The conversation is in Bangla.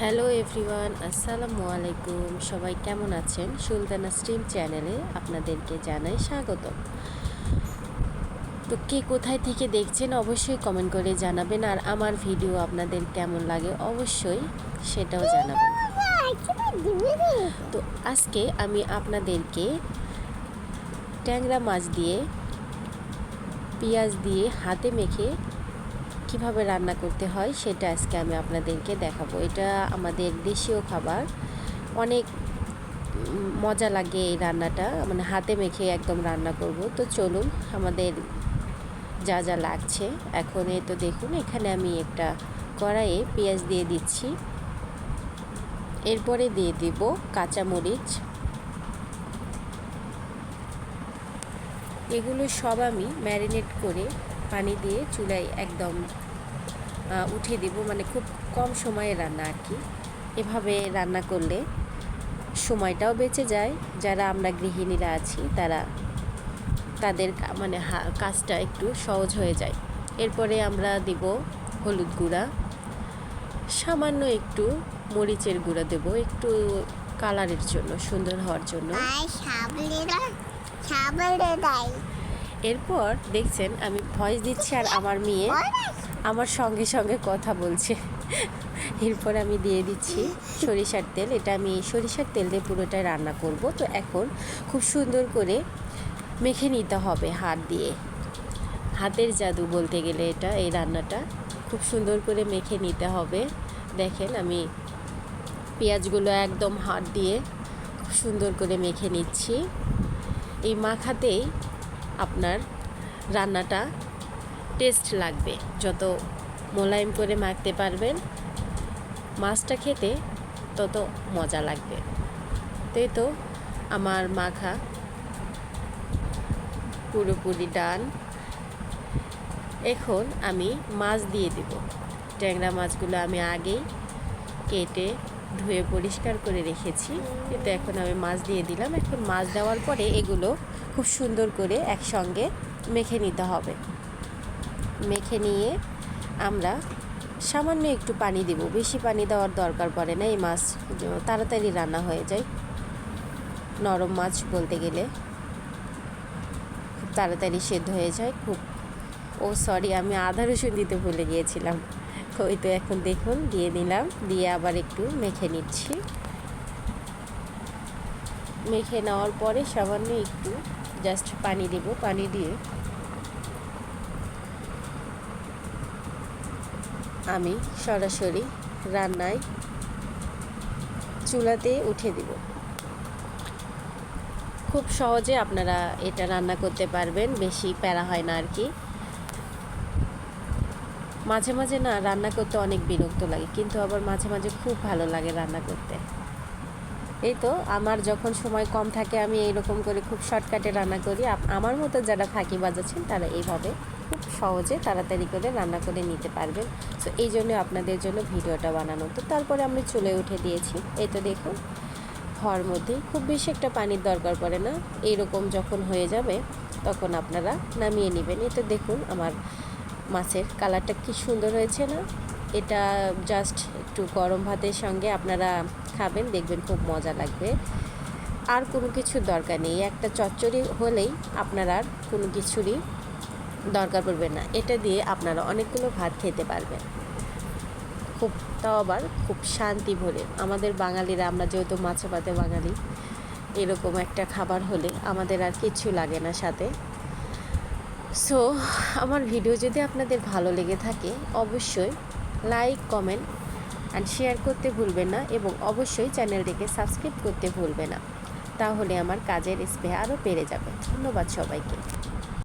হ্যালো এভরিওয়ান, আসসালামু আলাইকুম। সবাই কেমন আছেন? সুলতানা স্ট্রিম চ্যানেলে আপনাদেরকে জানাই স্বাগত তো কে কোথায় থেকে দেখছেন অবশ্যই কমেন্ট করে জানাবেন, আর আমার ভিডিও আপনাদের কেমন লাগে অবশ্যই সেটাও জানাবেন। তো আজকে আমি আপনাদেরকে ট্যাংরা মাছ দিয়ে, পেঁয়াজ দিয়ে হাতে মেখে কীভাবে রান্না করতে হয় সেটা আজকে আমি আপনাদেরকে দেখাবো। এটা আমাদের দেশীয় খাবার। অনেক মজা লাগে এই রান্নাটা। মানে হাতে মেখে একদম রান্না করব। তো চলুন, আমাদের যা যা লাগছে। এখন এই তো দেখুন, এখানে আমি একটা কড়াইয়ে পেঁয়াজ দিয়ে দিচ্ছি। এরপরে দিয়ে দেব কাঁচামরিচ। এগুলো সব আমি ম্যারিনেট করে পানি দিয়ে চুলায় একদম উঠিয়ে দিব মানে খুব কম সময়ে রান্না আর কি। এভাবে রান্না করলে সময়টাও বেঁচে যায়। যারা আমরা গৃহিণীরা আছি তারা তাদের মানে কাজটা একটু সহজ হয়ে যায়। এরপরে আমরা দিব হলুদ গুঁড়া। সামান্য একটু মরিচের গুঁড়া দেব একটু কালারের জন্য সুন্দর হওয়ার জন্য। এরপর দেখছেন আমি ভয়েস দিচ্ছি আর আমার মেয়ে আমার সঙ্গে সঙ্গে কথা বলছে। এরপর আমি দিয়ে দিচ্ছি সরিষার তেল। এটা আমি সরিষার তেল দিয়ে পুরোটাই রান্না করব। তো এখন খুব সুন্দর করে মেখে নিতে হবে হাত দিয়ে। হাতের জাদু বলতে গেলে এটা, এই রান্নাটা। খুব সুন্দর করে মেখে নিতে হবে। দেখেন আমি পেঁয়াজগুলো একদম হাত দিয়ে খুব সুন্দর করে মেখে নিচ্ছি। এই মাখাতেই আপনার রান্নাটা টেস্ট লাগবে। যত মোলায়েম করে মাখতে পারবেন, মাছটা খেতে তত মজা লাগবে। তো এই তো আমার মাখা পুরোপুরি ডান। এখন আমি মাছ দিয়ে দেব। ট্যাংরা মাছগুলো আমি আগেই কেটে ধুয়ে পরিষ্কার করে রেখেছি। কিন্তু এখন আমি মাছ দিয়ে দিলাম। এখন মাছ দেওয়ার পরে এগুলো খুব সুন্দর করে একসঙ্গে মেখে নিতে হবে। মেখে নিয়ে আমরা সামান্য একটু পানি দেব। বেশি পানি দেওয়ার দরকার পড়ে না এই মাছ তাড়াতাড়ি রান্না হয়ে যায়। নরম মাছ বলতে গেলে খুব তাড়াতাড়ি সেদ্ধ হয়ে যায়। খুব, ও সরি, আমি আদা রসুন দিতে ভুলে গিয়েছিলাম। ওই তো এখন দেখুন, দিয়ে দিলাম দিয়ে আবার একটু মেখে নিচ্ছি। মেখে নেওয়ার পরে সামান্য একটু জাস্ট পানি দেব। পানি দিয়ে আমি সরাসরি রান্নায় চুলাতে উঠে দিব। খুব সহজে আপনারা এটা রান্না করতে পারবেন, বেশি প্যারা হয় না আর কি। মাঝে মাঝে না রান্না করতে অনেক বিরক্ত লাগে, কিন্তু আবার মাঝে মাঝে খুব ভালো লাগে রান্না করতে। এই তো, আমার যখন সময় কম থাকে আমি এইরকম করে খুব শর্টকাটে রান্না করি। আমার মতো যারা ফাঁকি বাজাচ্ছেন তারা এইভাবে খুব সহজে তাড়াতাড়ি করে রান্না করে নিতে পারবেন। তো এই জন্য আপনাদের জন্য ভিডিওটা বানানো। তো তারপরে আমি চলে উঠে দিয়েছি। এই তো দেখুন হওয়ার মধ্যে খুব বেশি একটা পানির দরকার পড়ে না। এইরকম যখন হয়ে যাবে, তখন আপনারা নামিয়ে নেবেন। তো দেখুন, আমার মাছের কালারটা কি সুন্দর হয়েছে না? এটা জাস্ট একটু গরম ভাতের সঙ্গে আপনারা খাবেন, দেখবেন খুব মজা লাগবে। আর কোনো কিছুর দরকার নেই। একটা চচ্চড়ি হলেই আপনার আর কোনো কিছুরই দরকার পড়বে না। এটা দিয়ে আপনারা অনেকগুলো ভাত খেতে পারবেন। খুব তাও আবার খুব শান্তি ভরে। আমাদের বাঙালিরা, আমরা যেহেতু মাছে ভাতে বাঙালি, এরকম একটা খাবার হলে আমাদের আর কিচ্ছু লাগে না সাথে। সো আমার ভিডিও যদি আপনাদের ভালো লেগে থাকে, অবশ্যই লাইক কমেন্ট অ্যান্ড শেয়ার করতে ভুলবেন না এবং অবশ্যই চ্যানেলটিকে সাবস্ক্রাইব করতে ভুলবে না। তাহলে আমার কাজের স্পেহ আরও বেড়ে যাবে। ধন্যবাদ সবাইকে।